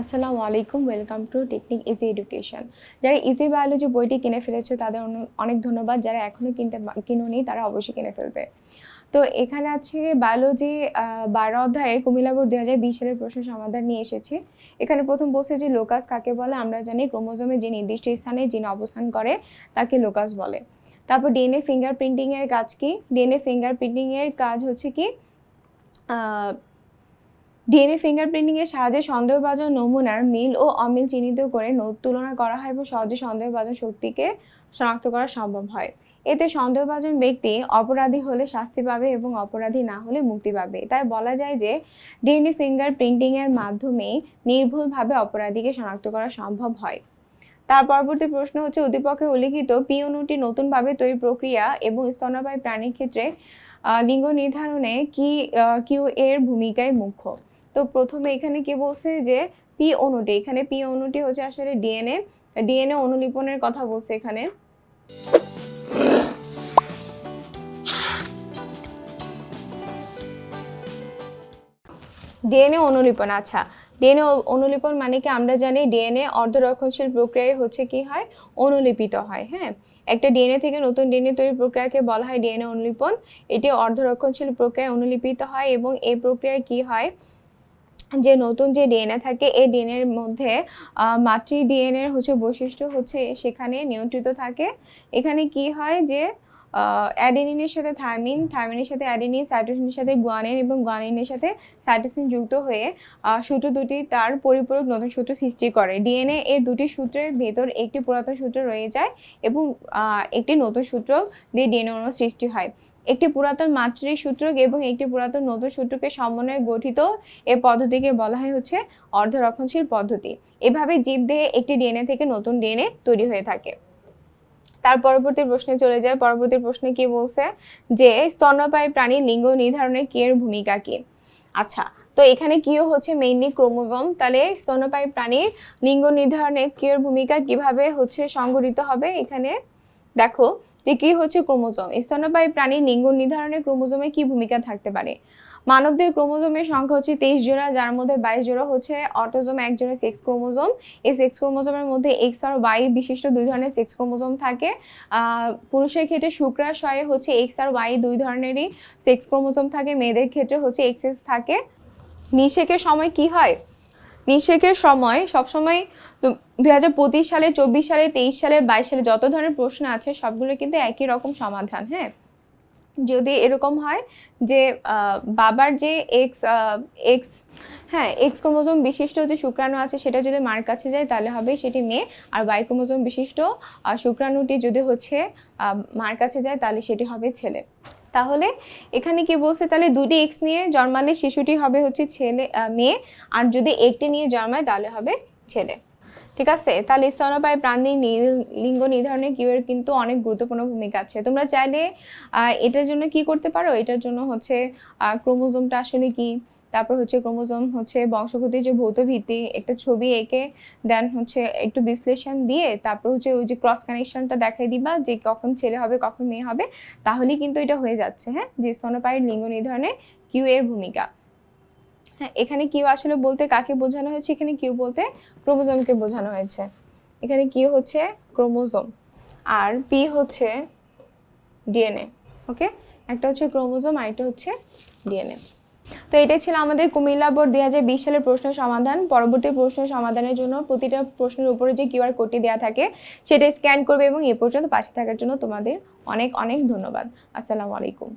আসসালামু আলাইকুম welcome to technique easy education যারা ইজি বায়োলজি বইটি কিনে ফেলেছে, তাদের অনেক ধন্যবাদ। যারা এখনও কিনতে কিনুনি, তারা অবশ্যই কিনে ফেলবে। তো এখানে আছে বায়োলজি বারো অধ্যায়ে কুমিল্লা বোর্ড দুই হাজার বিশ সালের প্রশ্ন সমাধান নিয়ে এসেছি। এখানে প্রথম বলছে যে লোকাস কাকে বলে? আমরা জানি ক্রোমোজোমে যে নির্দিষ্ট স্থানে যিনি অবস্থান করে, তাকে লোকাস বলে। তারপর ডিএনএ ফিঙ্গারপ্রিন্টিং এর কাজ কি? ডিএনএ ফিঙ্গারপ্রিন্টিং এর কাজ হচ্ছে কি? ডিএনএ ফিঙ্গারপ্রিন্টিং এর সাহায্যে সন্দেহভাজন নমুনার মিল ও অমিল চিহ্নিত করে তুলনা করা হয় এবং সহজে সন্দেহভাজন শক্তিকে শনাক্ত করা সম্ভব হয়। এতে সন্দেহভাজন ব্যক্তি অপরাধী হলে শাস্তি পাবে এবং অপরাধী না হলে মুক্তি পাবে। তাই বলা যায় যে ডিএনএ ফিঙ্গার প্রিন্টিং এর মাধ্যমে নির্ভুলভাবে অপরাধীকে শনাক্ত করা সম্ভব হয়। তার পরবর্তী প্রশ্ন হচ্ছে, উদ্দীপকে উল্লিখিত পি অণুটি নতুনভাবে তৈরি প্রক্রিয়া এবং স্তন্যপায়ী প্রাণীর ক্ষেত্রে লিঙ্গ নির্ধারণে কি কিউ এর ভূমিকায় মুখ্য? তো প্রথমে এখানে কি বলছে যে পি অণুটি এখানে পি অণুটি হচ্ছে আসলে ডিএনএ ডিএনএ অনুলিপনের কথা বলছে এখানে। ডিএনএ অনুলিপন আচ্ছা। ডিএনএ অনুলিপন মানে কি? আমরা জানি ডিএনএ অর্ধরক্ষণশীল প্রক্রিয়ায় হচ্ছে কি হয়? অনুলিপিত হয় হ্যাঁ? একটা ডিএনএ থেকে নতুন ডিএনএ তৈরি প্রক্রিয়াকে বলা হয় ডিএনএ অনুলিপন। এটি অর্ধরক্ষণশীল প্রক্রিয়ায় অনুলিপিত হয় এবং এই প্রক্রিয়ায় কি হয়? যে নতুন যে ডিএনএ থাকে, এই ডিএনএর মধ্যে মাতৃ ডিএনএর হচ্ছে বৈশিষ্ট্য হচ্ছে সেখানে নিয়ন্ত্রিত থাকে। এখানে কি হয় যে অ্যাডেনিনের সাথে থাইমিন থাইমিনের সাথে অ্যাডেনিন সাইটোসিনের সাথে গুয়ানিন এবং গুয়ানিনের সাথে সাইটোসিন যুক্ত হয়ে সূত্র দুটি তার পরিপূরক নতুন সূত্র সৃষ্টি করে। ডিএনএ এর দুটি সূত্রের ভেতর একটি পুরাতন সূত্র রয়ে যায় এবং একটি নতুন সূত্র দিয়ে ডিএনএ অণু সৃষ্টি হয়। একটি পুরাতন মাতৃক সূত্রক এবং একটি পুরাতন নতুন সূত্রকে সমন্বয়ে গঠিত এ পদ্ধতিকে বলা হয় হচ্ছে অর্ধরক্ষণশীল পদ্ধতি। এভাবে জীবদেহে একটি ডিএনএ থেকে নতুন ডিএনএ তৈরি হয়ে থাকে। তার পরবর্তী প্রশ্নে চলে যায় পরবর্তী প্রশ্নে কি বলছে যে স্তন্যপায়ী প্রাণীর লিঙ্গ নির্ধারণে কি এর ভূমিকা কি? আচ্ছা তো এখানে কিও হচ্ছে মেইনলি ক্রোমোজোম তাহলে স্তন্যপায়ী প্রাণীর লিঙ্গ নির্ধারণে কি এর ভূমিকা কীভাবে হচ্ছে সংগঠিত হবে? এখানে দেখো যে কি হচ্ছে ক্রোমোজোম। স্তন্যপায়ী প্রাণীর লিঙ্গ নির্ধারণে ক্রোমোজোমে কি ভূমিকা থাকতে পারে? মানবদের ক্রোমোজোমের সংখ্যা হচ্ছে তেইশ জোড়া, যার মধ্যে বাইশ জোড়া হচ্ছে অটোজোম, এক জোড়া সেক্স ক্রোমোজোম। এই সেক্স ক্রোমোজোমের মধ্যে এক্স আর ওয়াই বিশিষ্ট দুই ধরনের সেক্স ক্রোমোজোম থাকে। পুরুষের ক্ষেত্রে শুক্রাশয়ে হচ্ছে এক্স আর ওয়াই দুই ধরনেরই সেক্স ক্রোমোজোম থাকে। মেয়েদের ক্ষেত্রে হচ্ছে এক্স এক্স থাকে। নিষেকের সময় কি হয়? নিষেকের সময় সবসময় দুই হাজার পঁচিশ সালে, চব্বিশ সালে, তেইশ সালে, বাইশ সালে যত ধরনের প্রশ্ন আছে সবগুলো কিন্তু একই রকম সমাধান হ্যাঁ? যদি এরকম হয় যে বাবার যে এক্স এক্স হ্যাঁ এক্স ক্রোমোজোম বিশিষ্ট যে শুক্রাণু আছে সেটা যদি মার কাছে যায় তাহলে হবে সেটি মেয়ে আর ওয়াই ক্রোমোজোম বিশিষ্ট শুক্রাণুটি যদি হচ্ছে মার কাছে যায় তাহলে সেটি হবে ছেলে। তাহলে এখানে কি বলছে? তাহলে দুটি এক্স নিয়ে জন্মালে শিশুটি হবে হচ্ছে ছেলে মেয়ে। আর যদি একটি নিয়ে জন্মায়, তাহলে হবে ছেলে। ঠিক আছে? তাহলে স্তনপায়ী প্রাণীর নি- লিঙ্গ নির্ধারণে কিউয়ের কিন্তু অনেক গুরুত্বপূর্ণ ভূমিকা আছে। তোমরা চাইলে এটার জন্য কি করতে পারো? এটার জন্য হচ্ছে ক্রোমোজোমটা আসলে কি? তারপর হচ্ছে ক্রোমোজোম হচ্ছে বংশগতির যে ভৌত ভিত্তি, একটা ছবি এঁকে দেন হচ্ছে একটু বিশ্লেষণ দিয়ে তারপর হচ্ছে ওই যে ক্রস কানেকশনটা দেখাই দিবা যে কখন ছেলে হবে, কখন মেয়ে হবে, তাহলেই কিন্তু এটা হয়ে যাচ্ছে হ্যাঁ? যে স্তনপায়ের লিঙ্গ নির্ধারণে কিউ এর ভূমিকা। হ্যাঁ এখানে কিউ আসলে বলতে কাকে বোঝানো হয়েছে? এখানে কিউ বলতে ক্রোমোজোমকে বোঝানো হয়েছে। এখানে কিউ হচ্ছে ক্রোমোজোম আর পি হচ্ছে ডিএনএ ওকে একটা হচ্ছে ক্রোমোজোম আর একটা হচ্ছে ডিএনএ তো এটাই ছিল আমাদের কুমিল্লা বোর্ড দুই হাজার বিশ সালের প্রশ্ন সমাধান। পরবর্তী প্রশ্ন সমাধানের জন্য প্রতিটা প্রশ্নের উপরে যে কিউআর কোডটি দেওয়া থাকে সেটা স্ক্যান করবে এবং এ পর্যন্ত পাশে থাকার জন্য তোমাদের অনেক অনেক ধন্যবাদ। আসসালামু আলাইকুম।